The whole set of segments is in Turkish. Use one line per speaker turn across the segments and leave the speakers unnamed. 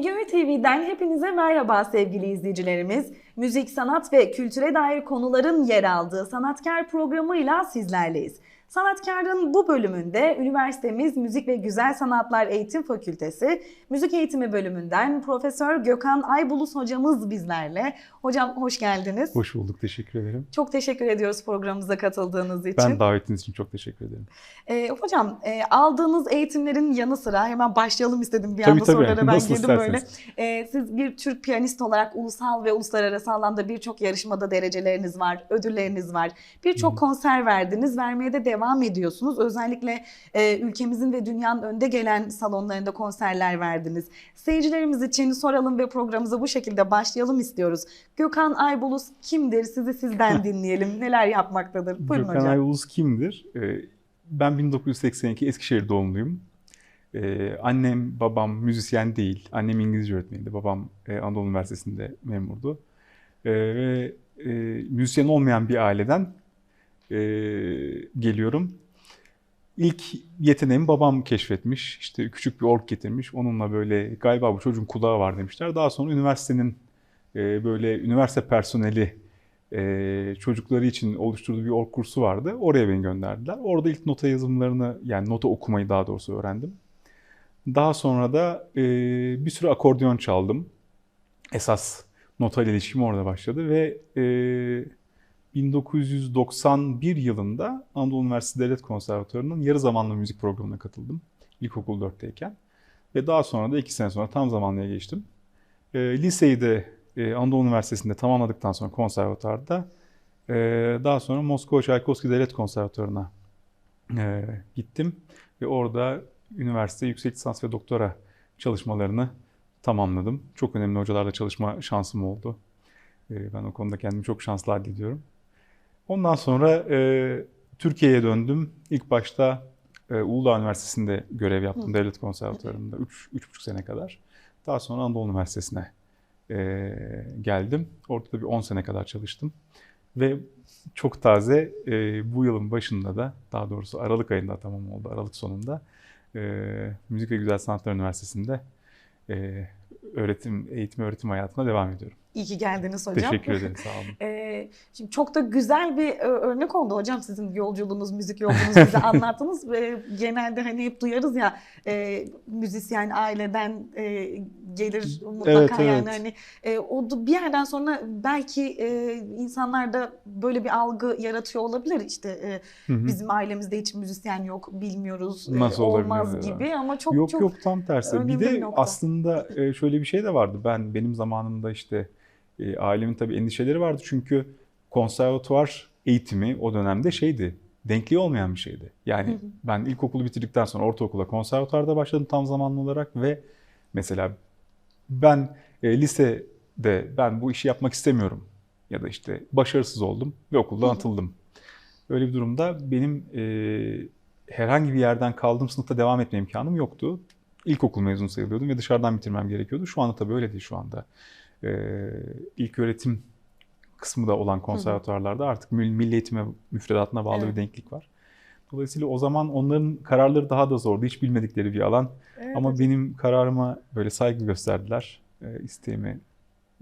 MGÖ TV'den hepinize merhaba sevgili izleyicilerimiz. Müzik, sanat ve kültüre dair konuların yer aldığı Sanatkar programıyla sizlerleyiz. Sanatkar'ın bu bölümünde üniversitemiz Müzik ve Güzel Sanatlar Eğitim Fakültesi Müzik Eğitimi bölümünden Profesör Gökhan Aybulus hocamız bizlerle. Hocam hoş geldiniz.
Hoş bulduk, teşekkür ederim.
Çok teşekkür ediyoruz programımıza katıldığınız için.
Ben davetiniz için çok teşekkür ederim.
Ee, hocam e, aldığınız eğitimlerin yanı sıra hemen başlayalım istedim bir
Tabii,
anda
tabii.
sorulara ben
Nasıl
girdim böyle. Ee, siz bir Türk piyanist olarak ulusal ve uluslararası alanda birçok yarışmada dereceleriniz var, ödülleriniz var. Birçok konser verdiniz, vermeye de devam ediyorsunuz. Özellikle e, ülkemizin ve dünyanın önde gelen salonlarında konserler verdiniz. Seyircilerimiz için soralım ve programımıza bu şekilde başlayalım istiyoruz. Gökhan Aybulus kimdir? Sizi sizden dinleyelim. Neler yapmaktadır? Buyurun
Gökhan
hocam.
Ayvuz kimdir? Ee, Ben 1982 Eskişehir doğumluyum. Ee, Annem, babam müzisyen değil. Annem İngilizce öğretmeniydi. Babam e, Anadolu Üniversitesi'nde memurdu. Ee, Ve e, müzisyen olmayan bir aileden e, geliyorum. İlk yeteneğimi babam keşfetmiş. İşte küçük bir org getirmiş. Onunla böyle galiba bu çocuğun kulağı var demişler. Daha sonra üniversitenin e, böyle üniversite personeli e, çocukları için oluşturduğu bir org kursu vardı. Oraya beni gönderdiler. Orada ilk nota yazımlarını yani nota okumayı daha doğrusu öğrendim. Daha sonra da e, bir sürü akordeon çaldım. Esas nota ile ilişkim orada başladı ve e, 1991 yılında Anadolu Üniversitesi Devlet Konservatuvarı'nın yarı zamanlı müzik programına katıldım. İlkokul 4'teyken. Ve daha sonra da iki sene sonra tam zamanlıya geçtim. E, liseyi de e, Anadolu Üniversitesi'nde tamamladıktan sonra konservatuvarda e, daha sonra Moskova Çaykovski Devlet Konservatuvarı'na e, gittim. Ve orada üniversite yüksek lisans ve doktora çalışmalarını tamamladım. Çok önemli hocalarla çalışma şansım oldu. E, ben o konuda kendimi çok şanslı addediyorum. Ondan sonra e, Türkiye'ye döndüm. İlk başta e, Uludağ Üniversitesi'nde görev yaptım.
Hı.
Devlet Konservatuvarı'nda 3,5 sene kadar. Daha sonra Anadolu Üniversitesi'ne e, geldim. Orada da bir 10 sene kadar çalıştım. Ve çok taze e, bu yılın başında da daha doğrusu Aralık ayında tamam oldu. Aralık sonunda e, Müzik ve Güzel Sanatlar Üniversitesi'nde e, öğretim, eğitim öğretim hayatına devam ediyorum.
İyi ki geldiniz hocam.
Teşekkür ederim, sağ olun.
Ee, şimdi çok da güzel bir e, örnek oldu hocam sizin yolculuğunuz, müzik yolculuğunuz bize anlattınız. Ve genelde hani hep duyarız ya e, müzisyen aileden e, gelir mutlaka
Evet,
yani
evet.
hani e, o da bir yerden sonra belki e, insanlarda böyle bir algı yaratıyor olabilir işte e, bizim ailemizde hiç müzisyen yok bilmiyoruz e,
Nasıl olabilir
olmaz gibi ama çok
yok
çok
yok tam tersi. Bir
bir
de
nokta.
aslında e, şöyle bir şey de vardı. Ben benim zamanımda işte e, ailemin tabii endişeleri vardı çünkü konservatuvar eğitimi o dönemde şeydi. Denkliği olmayan bir şeydi. Yani
Hı hı.
ben ilkokulu bitirdikten sonra ortaokula konservatuvarda başladım tam zamanlı olarak ve mesela ben e, lisede ben bu işi yapmak istemiyorum ya da işte başarısız oldum ve
Hı
okuldan
hı.
atıldım. Öyle bir durumda benim e, herhangi bir yerden kaldığım sınıfta devam etme imkanım yoktu. İlkokul mezunu sayılıyordum ve dışarıdan bitirmem gerekiyordu. Şu anda tabii öyle değil şu anda. E, ilk öğretim kısmı da olan konservatuvarlarda artık mil- milli eğitime müfredatına bağlı
Evet.
bir denklik var. Dolayısıyla o zaman onların kararları daha da zordu. Hiç bilmedikleri bir alan.
Evet,
Ama benim kararıma böyle saygı gösterdiler. E, isteğimi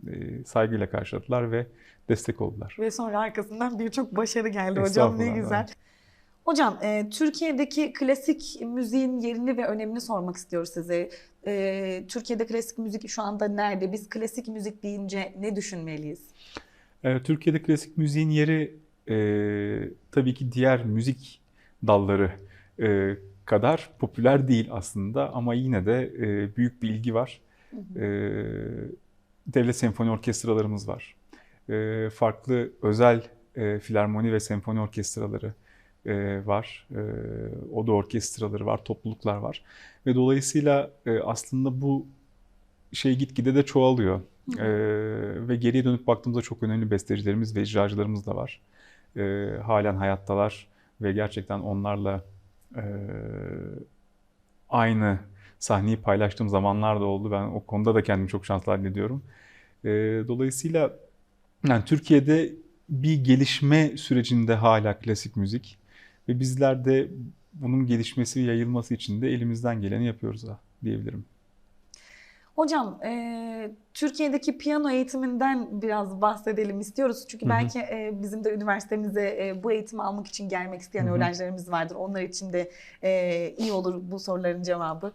e, saygıyla karşıladılar ve destek oldular.
Ve sonra arkasından birçok başarı geldi hocam ne güzel.
evet.
Hocam e, Türkiye'deki klasik müziğin yerini ve önemini sormak istiyoruz size. E, Türkiye'de klasik müzik şu anda nerede? Biz klasik müzik deyince ne düşünmeliyiz?
Evet, Türkiye'de klasik müziğin yeri e, tabii ki diğer müzik dalları e, kadar popüler değil aslında ama yine de e, büyük bir ilgi var.
Hı hı.
E, devlet senfoni orkestralarımız var. E, farklı özel e, filarmoni ve senfoni orkestraları e, var. E, oda orkestraları var, topluluklar var. Ve dolayısıyla e, aslında bu şey gitgide de çoğalıyor. Ee, ve geriye dönüp baktığımızda çok önemli bestecilerimiz ve icracılarımız da var. Ee, halen hayattalar ve gerçekten onlarla e, aynı sahneyi paylaştığım zamanlar da oldu. Ben o konuda da kendimi çok şanslı hallediyorum. Ee, dolayısıyla yani Türkiye'de bir gelişme sürecinde hala klasik müzik ve bizler de bunun gelişmesi ve yayılması için de elimizden geleni yapıyoruz ha, diyebilirim.
Hocam e, Türkiye'deki piyano eğitiminden biraz bahsedelim istiyoruz. Çünkü belki e, bizim de üniversitemize e, bu eğitimi almak için gelmek isteyen
Hı hı.
öğrencilerimiz vardır. Onlar için de e, iyi olur bu soruların cevabı.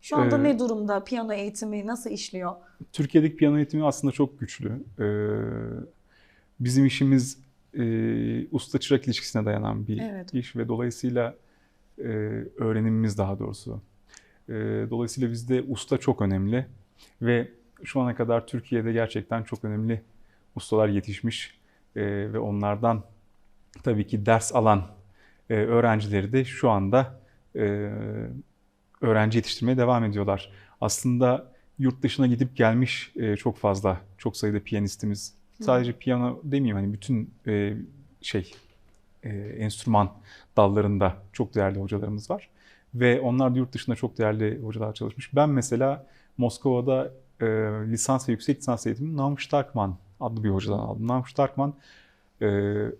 Şu anda
Ee,
ne durumda? Piyano eğitimi nasıl işliyor?
Türkiye'deki piyano eğitimi aslında çok güçlü. Ee, bizim işimiz e, usta çırak ilişkisine dayanan bir
Evet.
iş ve dolayısıyla e, öğrenimimiz daha doğrusu. E, dolayısıyla bizde usta çok önemli ve şu ana kadar Türkiye'de gerçekten çok önemli ustalar yetişmiş E, ve onlardan tabii ki ders alan e, öğrencileri de şu anda e, öğrenci yetiştirmeye devam ediyorlar. Aslında yurt dışına gidip gelmiş e, çok fazla, çok sayıda piyanistimiz. Sadece piyano demeyeyim hani bütün e, şey e, enstrüman dallarında çok değerli hocalarımız var. Ve onlar da yurt dışında çok değerli hocalar çalışmış. Ben mesela Moskova'da e, lisans ve yüksek lisans eğitimini Naum Starkman adlı bir hocadan aldım. Naum Starkman e,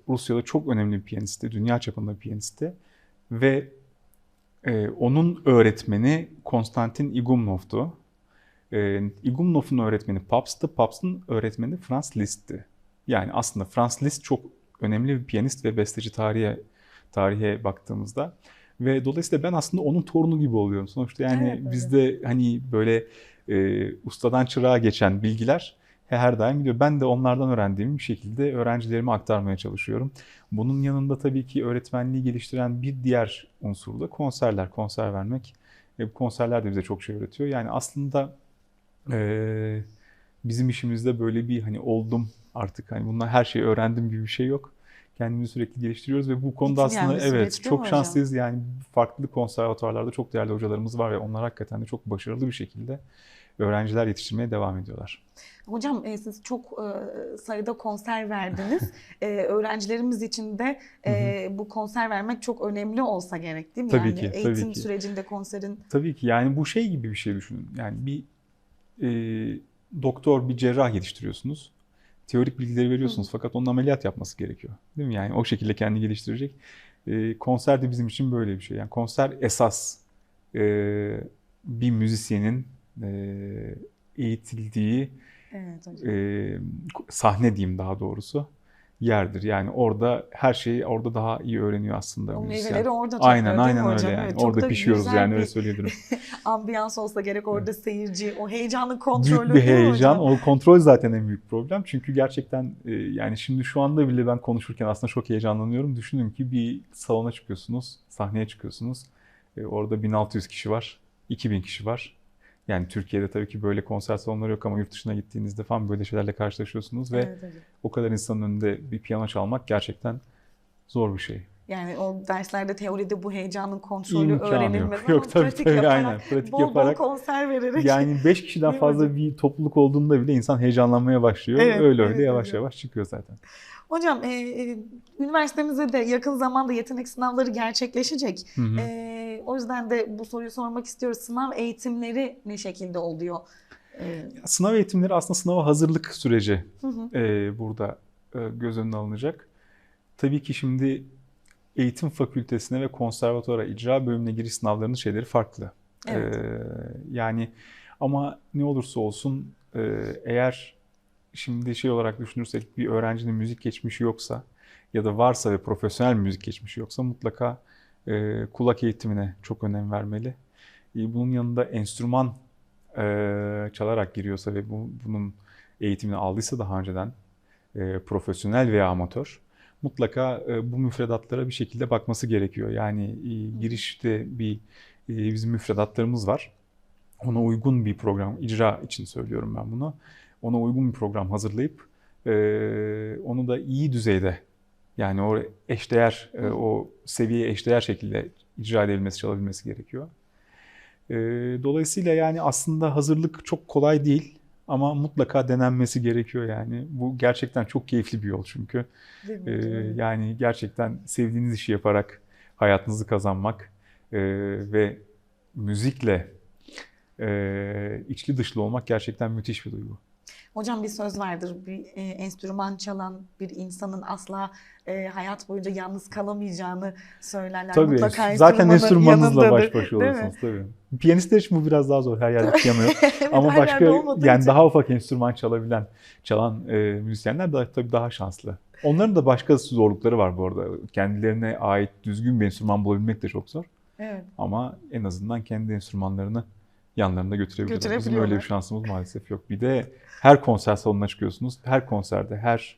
Rusya'da çok önemli bir piyanisti, dünya çapında bir piyanisti. Ve e, onun öğretmeni Konstantin Igumnov'tu. E, Igumnov'un öğretmeni Pabst'tı, Pabst'ın öğretmeni Franz Liszt'ti. Yani aslında Franz Liszt çok önemli bir piyanist ve besteci tarihe tarihe baktığımızda ve dolayısıyla ben aslında onun torunu gibi oluyorum. Sonuçta yani
Evet, öyle.
bizde hani böyle e, ustadan çırağa geçen bilgiler her daim gidiyor. Ben de onlardan öğrendiğim bir şekilde öğrencilerime aktarmaya çalışıyorum. Bunun yanında tabii ki öğretmenliği geliştiren bir diğer unsur da konserler, konser vermek. E, bu konserler de bize çok şey öğretiyor. Yani aslında e, bizim işimizde böyle bir hani oldum artık hani bundan her şeyi öğrendim gibi bir şey yok. Kendimizi sürekli geliştiriyoruz ve bu konuda
Bitmeyen
aslında
bir süreç
evet
değil mi
çok
hocam?
şanslıyız. Yani farklı konservatuvarlarda çok değerli hocalarımız var ve onlar hakikaten de çok başarılı bir şekilde öğrenciler yetiştirmeye devam ediyorlar.
Hocam e, siz çok e, sayıda konser verdiniz. E, öğrencilerimiz için de e, bu konser vermek çok önemli olsa gerek değil mi?
Tabii
yani
ki, tabii
eğitim
ki.
sürecinde konserin
Tabii ki yani bu şey gibi bir şey düşünün. Yani bir e, doktor, bir cerrah yetiştiriyorsunuz. Teorik bilgileri veriyorsunuz fakat onun ameliyat yapması gerekiyor. Değil mi? Yani o şekilde kendini geliştirecek. E, konser de bizim için böyle bir şey. Yani konser esas e, bir müzisyenin e, eğitildiği
Evet hocam.
e, sahne diyeyim daha doğrusu yerdir. Yani orada her şeyi orada daha iyi öğreniyor aslında
O
müzisyen.
meyveleri orada topluyor
Aynen aynen
hocam?
öyle yani.
Evet,
orada
da
pişiyoruz yani
bir
öyle söyleyebilirim.
Ambiyans olsa gerek orada seyirci, o heyecanın kontrolü
büyük bir heyecan.
hocam?
O kontrol zaten en büyük problem. Çünkü gerçekten e, yani şimdi şu anda bile ben konuşurken aslında çok heyecanlanıyorum. Düşünün ki bir salona çıkıyorsunuz, sahneye çıkıyorsunuz. E, orada 1600 kişi var, 2000 kişi var. Yani Türkiye'de tabii ki böyle konser salonları yok ama yurt dışına gittiğinizde falan böyle şeylerle karşılaşıyorsunuz ve
Evet
o kadar insanın önünde bir piyano çalmak gerçekten zor bir şey.
Yani o derslerde teoride bu heyecanın kontrolü
İmkanı
öğrenilmez
yok.
ama
Yok tabii
pratik
tabii
yaparak,
aynen. Pratik
bol
yaparak
bol konser vererek.
Yani 5 kişiden fazla bir topluluk olduğunda bile insan heyecanlanmaya başlıyor.
Evet,
öyle
evet
öyle yavaş
hocam.
yavaş çıkıyor zaten.
Hocam e, e, üniversitemizde de yakın zamanda yetenek sınavları gerçekleşecek.
Hı hı.
E, o yüzden de bu soruyu sormak istiyoruz. Sınav eğitimleri ne şekilde oluyor? E,
Sınav eğitimleri aslında sınava hazırlık süreci
hı hı.
e, burada e, göz önüne alınacak. Tabii ki şimdi eğitim fakültesine ve konservatuvara icra bölümüne giriş sınavlarının şeyleri farklı.
Evet.
E, yani ama ne olursa olsun e, eğer şimdi şey olarak düşünürsek bir öğrencinin müzik geçmişi yoksa ya da varsa ve profesyonel müzik geçmişi yoksa mutlaka e, kulak eğitimine çok önem vermeli. E, bunun yanında enstrüman e, çalarak giriyorsa ve bu, bunun eğitimini aldıysa daha önceden e, profesyonel veya amatör mutlaka e, bu müfredatlara bir şekilde bakması gerekiyor. Yani e, girişte bir e, bizim müfredatlarımız var. Ona uygun bir program, icra için söylüyorum ben bunu. Ona uygun bir program hazırlayıp e, onu da iyi düzeyde yani o eşdeğer, e, o seviyeye eşdeğer şekilde icra edilmesi, çalabilmesi gerekiyor. E, dolayısıyla yani aslında hazırlık çok kolay değil ama mutlaka denenmesi gerekiyor yani. Bu gerçekten çok keyifli bir yol çünkü. E, yani gerçekten sevdiğiniz işi yaparak hayatınızı kazanmak e, ve müzikle e, içli dışlı olmak gerçekten müthiş bir duygu.
Hocam bir söz vardır. Bir e, enstrüman çalan bir insanın asla e, hayat boyunca yalnız kalamayacağını söylerler.
Tabii.
Mutlaka
Zaten
enstrümanın
enstrümanınızla baş başa olursunuz tabii. Piyanistler için bu biraz daha zor. Her yerde piyano yok.
Evet,
Ama
her
başka yani
için.
daha ufak enstrüman çalabilen, çalan e, müzisyenler de tabii daha şanslı. Onların da başka zorlukları var bu arada. Kendilerine ait düzgün bir enstrüman bulabilmek de çok zor.
Evet.
Ama en azından kendi enstrümanlarını yanlarında götürebiliyorlar. Bizim
Götürebiliyorlar.
öyle bir şansımız maalesef yok. Bir de her konser salonuna çıkıyorsunuz. Her konserde, her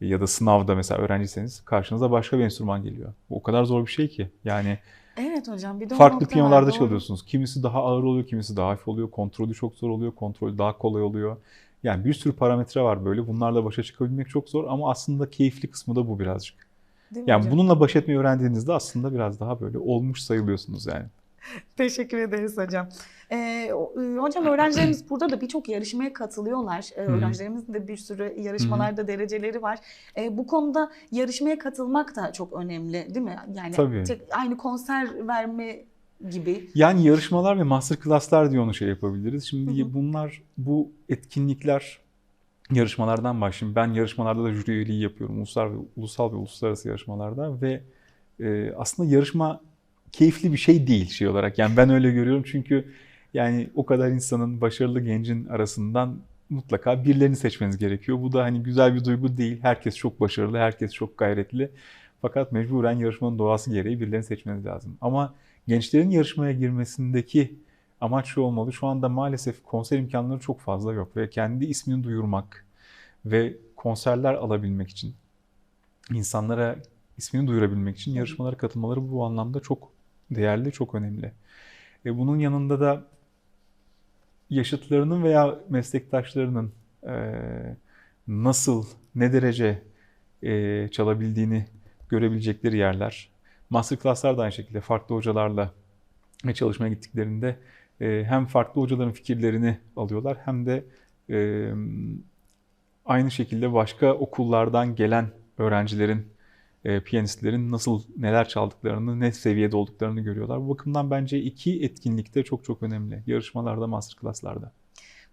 ya da sınavda mesela öğrenciyseniz karşınıza başka bir enstrüman geliyor. Bu o kadar zor bir şey ki. Yani
Evet hocam bir de
farklı
var,
piyanolarda
doğru.
çalıyorsunuz. Kimisi daha ağır oluyor, kimisi daha hafif oluyor. Kontrolü çok zor oluyor, kontrolü daha kolay oluyor. Yani bir sürü parametre var böyle. Bunlarla başa çıkabilmek çok zor ama aslında keyifli kısmı da bu birazcık.
Değil
Yani
hocam?
bununla baş etmeyi öğrendiğinizde aslında biraz daha böyle olmuş sayılıyorsunuz yani.
Teşekkür ederiz hocam. Ee, e, hocam öğrencilerimiz burada da birçok yarışmaya katılıyorlar. Ee, öğrencilerimizin de bir sürü yarışmalarda dereceleri var. Ee, bu konuda yarışmaya katılmak da çok önemli değil mi? Yani
Tabii.
tek- aynı konser verme gibi.
Yani yarışmalar ve masterclasslar diye onu şey yapabiliriz. Şimdi
Hı hı.
bunlar bu etkinlikler yarışmalardan başlayayım. Ben yarışmalarda da jüri üyeliği yapıyorum. Ulusal ve, ulusal ve uluslararası yarışmalarda ve e, aslında yarışma keyifli bir şey değil şey olarak. Yani ben öyle görüyorum çünkü yani o kadar insanın başarılı gencin arasından mutlaka birilerini seçmeniz gerekiyor. Bu da hani güzel bir duygu değil. Herkes çok başarılı, herkes çok gayretli. Fakat mecburen yarışmanın doğası gereği birilerini seçmeniz lazım. Ama gençlerin yarışmaya girmesindeki amaç şu olmalı. Şu anda maalesef konser imkanları çok fazla yok ve kendi ismini duyurmak ve konserler alabilmek için insanlara ismini duyurabilmek için yarışmalara katılmaları bu anlamda çok değerli, çok önemli. E bunun yanında da yaşıtlarının veya meslektaşlarının e, nasıl, ne derece e, çalabildiğini görebilecekleri yerler. Masterclasslar da aynı şekilde farklı hocalarla çalışmaya gittiklerinde e, hem farklı hocaların fikirlerini alıyorlar hem de e, aynı şekilde başka okullardan gelen öğrencilerin, e, piyanistlerin nasıl neler çaldıklarını, ne seviyede olduklarını görüyorlar. Bu bakımdan bence iki etkinlik de çok çok önemli. Yarışmalarda, masterclasslarda.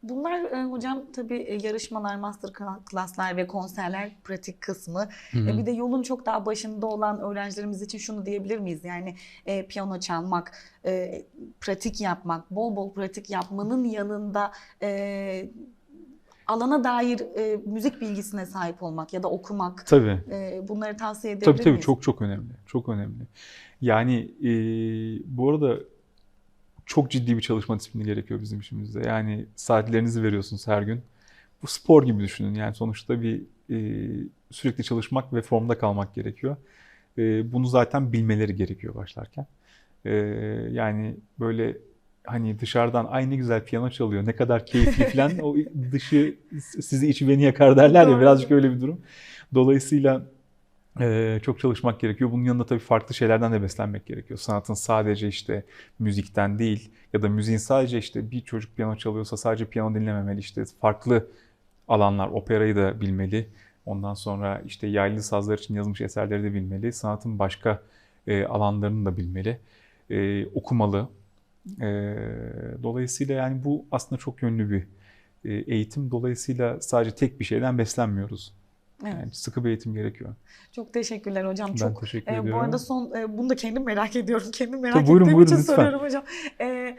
Bunlar e, hocam tabii e, yarışmalar, masterclasslar ve konserler pratik kısmı. E, bir de yolun çok daha başında olan öğrencilerimiz için şunu diyebilir miyiz? Yani e, piyano çalmak, e, pratik yapmak, bol bol pratik yapmanın yanında e, alana dair e, müzik bilgisine sahip olmak ya da okumak.
Tabii.
e, bunları tavsiye edebilir
Tabii tabii
miyiz?
çok çok önemli. Çok önemli. Yani e, bu arada çok ciddi bir çalışma disiplini gerekiyor bizim işimizde. Yani saatlerinizi veriyorsunuz her gün. Bu spor gibi düşünün. Yani sonuçta bir e, sürekli çalışmak ve formda kalmak gerekiyor. E, bunu zaten bilmeleri gerekiyor başlarken. E, yani böyle hani dışarıdan ay ne güzel piyano çalıyor, ne kadar keyifli falan o dışı sizi içi beni yakar derler ya birazcık öyle bir durum. Dolayısıyla ee, çok çalışmak gerekiyor. Bunun yanında tabii farklı şeylerden de beslenmek gerekiyor. Sanatın sadece işte müzikten değil ya da müziğin sadece işte bir çocuk piyano çalıyorsa sadece piyano dinlememeli. İşte farklı alanlar, operayı da bilmeli. Ondan sonra işte yaylı sazlar için yazılmış eserleri de bilmeli. Sanatın başka e, alanlarını da bilmeli. E, okumalı. E, dolayısıyla yani bu aslında çok yönlü bir eğitim. Dolayısıyla sadece tek bir şeyden beslenmiyoruz.
Evet.
Yani sıkı bir eğitim gerekiyor.
Çok teşekkürler hocam.
Ben
çok
teşekkür
e,
ediyorum.
bu arada son e, bunu da kendim merak ediyorum. Kendim merak
Tabii, buyurun,
ettiğim
buyurun,
için
lütfen.
soruyorum hocam. E,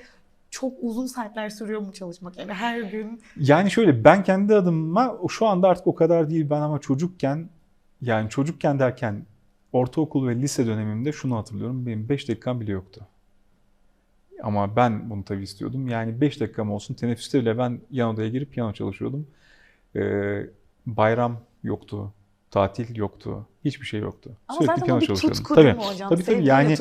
çok uzun saatler sürüyor mu çalışmak? Yani her gün
Yani şöyle ben kendi adıma şu anda artık o kadar değil ben ama çocukken yani çocukken derken ortaokul ve lise dönemimde şunu hatırlıyorum. Benim 5 dakikam bile yoktu. Ama ben bunu tabii istiyordum. Yani 5 dakikam olsun teneffüste bile ben yan odaya girip piyano çalışıyordum. Ee, bayram yoktu. Tatil yoktu. Hiçbir şey yoktu.
ama
Sürekli
zaten
piyano
bir
çalışıyordum.
tutku
Tabii.
mi hocam?
Tabii, tabii.
Sevgiyle,
Yani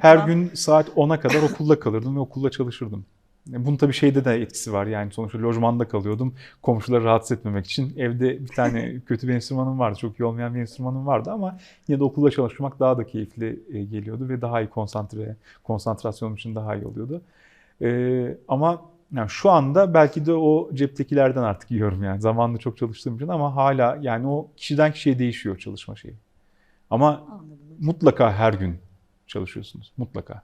Her gün saat 10'a kadar okulda kalırdım ve okulda çalışırdım. E, Bunun tabii şeyde de etkisi var. Yani sonuçta lojmanda kalıyordum. Komşuları rahatsız etmemek için. Evde bir tane kötü bir enstrümanım vardı. Çok iyi olmayan bir enstrümanım vardı ama yine de okulda çalışmak daha da keyifli e, geliyordu ve daha iyi konsantre, konsantrasyonum için daha iyi oluyordu. E, ama yani şu anda belki de o ceptekilerden artık yiyorum yani. Zamanında çok çalıştığım için ama hala yani o kişiden kişiye değişiyor çalışma şeyi. Ama
Anladım.
mutlaka her gün çalışıyorsunuz. Mutlaka.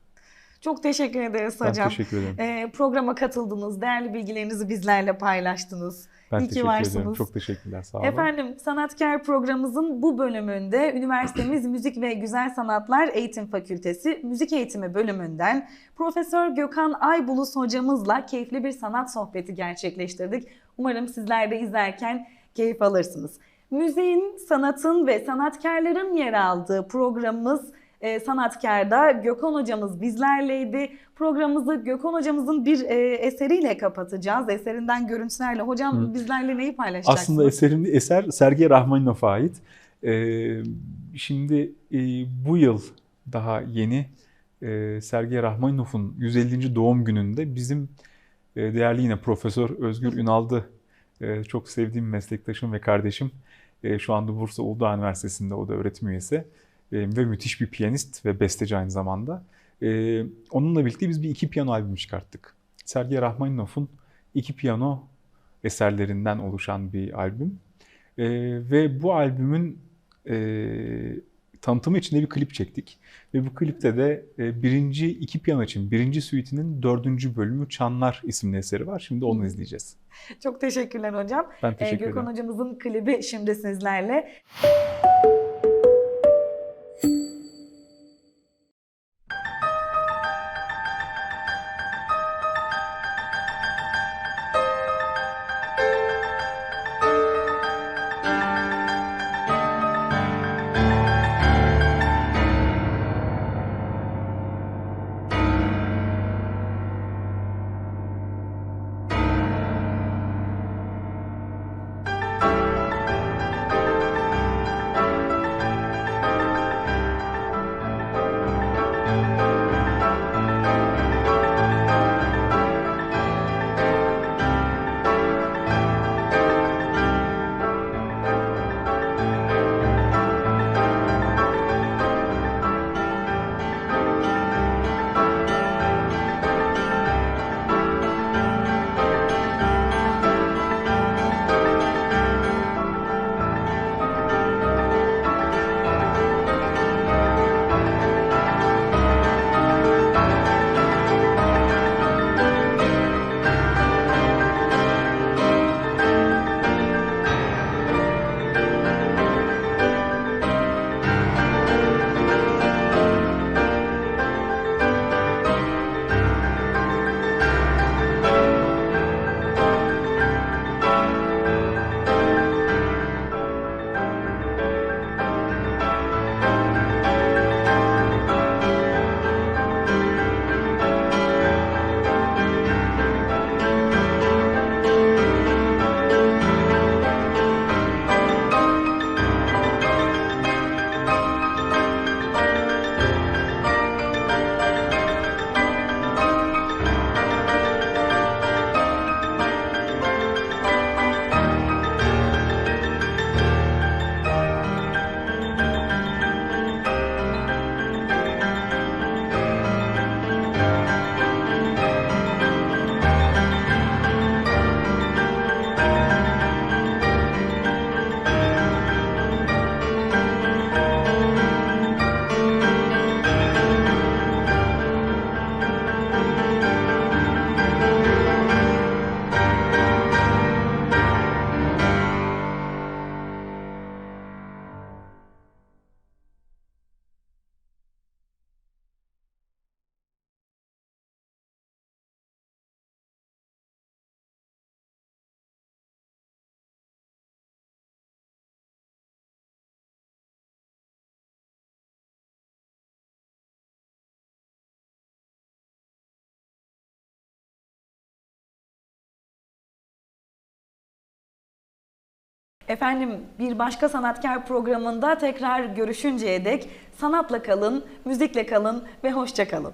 Çok teşekkür ederiz
Ben
hocam.
teşekkür ederim.
Ee, programa katıldınız, değerli bilgilerinizi bizlerle paylaştınız.
Ben
iyi ki
teşekkür ederim.
varsınız.
Çok teşekkürler. Sağ olun.
Efendim Sanatkar programımızın bu bölümünde üniversitemiz Müzik ve Güzel Sanatlar Eğitim Fakültesi Müzik Eğitimi bölümünden Profesör Gökhan Aybulus hocamızla keyifli bir sanat sohbeti gerçekleştirdik. Umarım sizler de izlerken keyif alırsınız. Müziğin, sanatın ve sanatkarların yer aldığı programımız e, Sanatkar'da Gökhan hocamız bizlerleydi. Programımızı Gökhan hocamızın bir e, eseriyle kapatacağız. Eserinden görüntülerle. Hocam
Hı.
bizlerle neyi paylaşacaksınız?
Aslında eserim, eser Sergey Rahmaninow'a ait. Ee, şimdi e, bu yıl daha yeni e, Sergey Rahmaninov'un 150. doğum gününde bizim e, değerli yine Profesör Özgür Ünal'dı. E, çok sevdiğim meslektaşım ve kardeşim. E, şu anda Bursa Uludağ Üniversitesi'nde o da öğretim üyesi. Ve müthiş bir piyanist ve besteci aynı zamanda. E, onunla birlikte biz bir iki piyano albümü çıkarttık. Sergey Rahmaninov'un iki piyano eserlerinden oluşan bir albüm. Ve bu albümün e, tanıtımı için de bir klip çektik. Ve bu klipte de e, birinci iki piyano için birinci suite'inin dördüncü bölümü Çanlar isimli eseri var. Şimdi onu izleyeceğiz.
Çok teşekkürler hocam.
Ben teşekkür
Gökhan
ederim.
hocamızın klibi şimdi sizlerle. Efendim bir başka sanatkar programında tekrar görüşünceye dek sanatla kalın, müzikle kalın ve hoşça kalın.